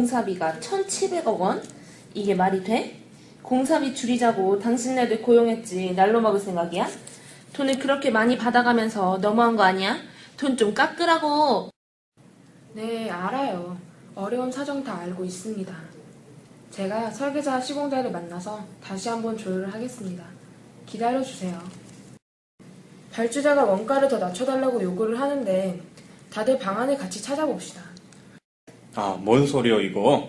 공사비가 1,700억 원? 이게 말이 돼? 공사비 줄이자고 당신네들 고용했지 날로 먹을 생각이야? 돈을 그렇게 많이 받아가면서 너무한 거 아니야? 돈 좀 깎으라고. 네, 알아요. 어려운 사정 다 알고 있습니다. 제가 설계자 시공자를 만나서 다시 한번 조율을 하겠습니다. 기다려주세요. 발주자가 원가를 더 낮춰달라고 요구를 하는데 다들 방안을 같이 찾아봅시다. 아, 뭔 소리여, 이거.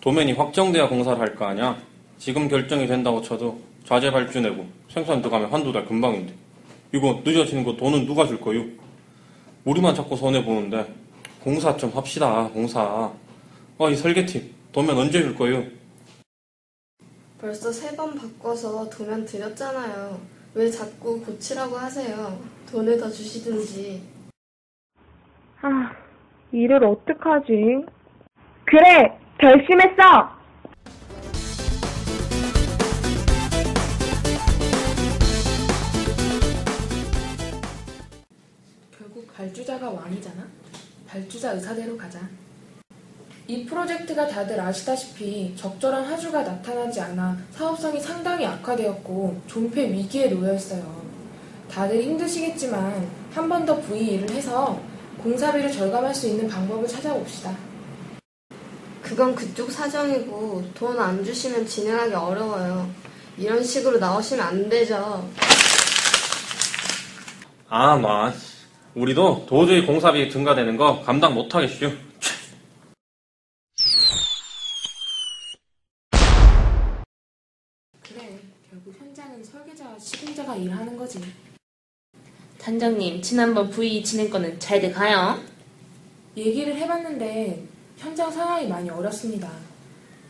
도면이 확정돼야 공사를 할 거 아니야? 지금 결정이 된다고 쳐도 좌재 발주 내고 생산 들어가면 한두 달 금방인데. 이거 늦어지는 거 돈은 누가 줄 거요? 우리만 자꾸 손해보는데. 공사 좀 합시다, 공사. 아, 이 설계팀. 도면 언제 줄 거요? 벌써 세 번 바꿔서 도면 드렸잖아요. 왜 자꾸 고치라고 하세요? 돈을 더 주시든지. 아, 일을 어떡하지? 그래! 결심했어! 결국 발주자가 왕이잖아? 발주자 의사대로 가자. 이 프로젝트가 다들 아시다시피 적절한 하주가 나타나지 않아 사업성이 상당히 악화되었고 존폐 위기에 놓여 있어요. 다들 힘드시겠지만 한 번 더 VE를 해서 공사비를 절감할 수 있는 방법을 찾아봅시다. 그건 그쪽 사정이고 돈 안 주시면 진행하기 어려워요. 이런 식으로 나오시면 안 되죠. 아, 놔. 우리도 도저히 공사비 증가되는 거 감당 못 하겠슈. 그래, 결국 현장은 설계자와 시공자가 일하는 거지. 단장님, 지난번 V 진행 거는 잘돼 가요? 얘기를 해봤는데 현장 상황이 많이 어렵습니다.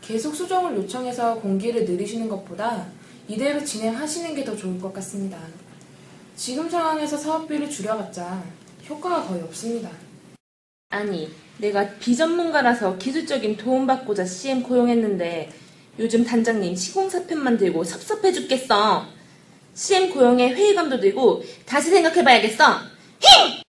계속 수정을 요청해서 공기를 늘리시는 것보다 이대로 진행하시는 게 더 좋을 것 같습니다. 지금 상황에서 사업비를 줄여봤자 효과가 거의 없습니다. 아니, 내가 비전문가라서 기술적인 도움받고자 CM 고용했는데 요즘 단장님 시공사편 만 들고 섭섭해 죽겠어. 고용에 회의감도 들고 다시 생각해봐야겠어. 힘!